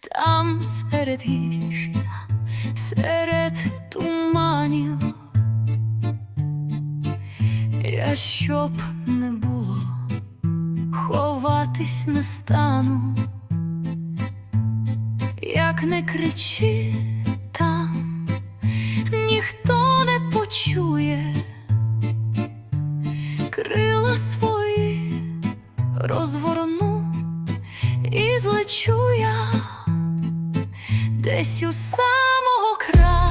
там серед гір, серед туманів, я щоб не було, ховатись не стану, як не кричи там, ніхто не почує. Крила свої розворну десь у самого краю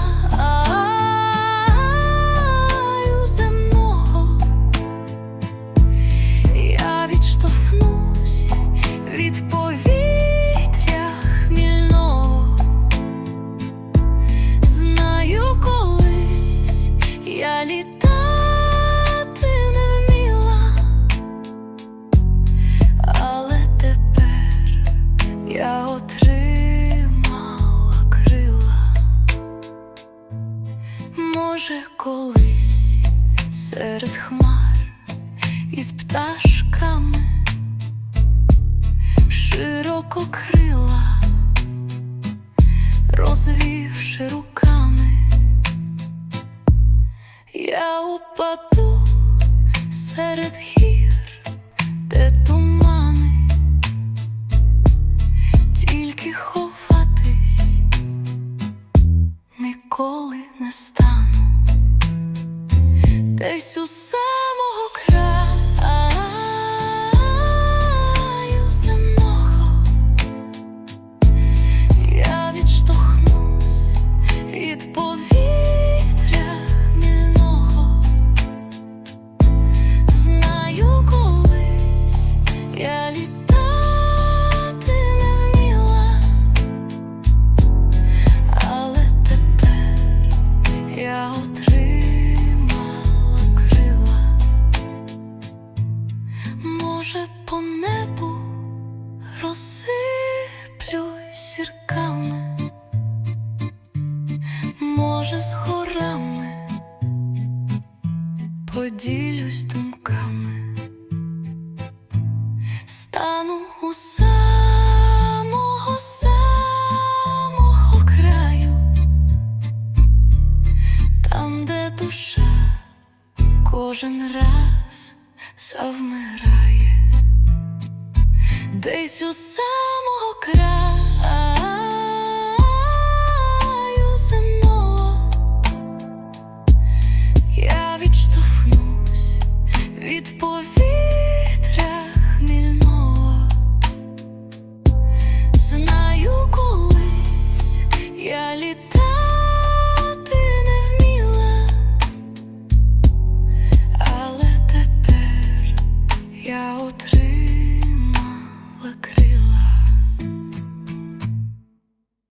земного я відштовхнусь від повітря хмільного. Знаю, колись я літати колись серед хмар із пташками широко крила, розвівши руками, я упаду серед гір, де тумани, тільки ховатись ніколи не стану. Десь у самого краю земного я відштовхнусь від повітря мільного. Знаю, колись я літати зірками, може, з горами. Поділюсь думками, стану у самого самого краю, там, де душа кожен раз завмирає, десь у самого краю. я отримав.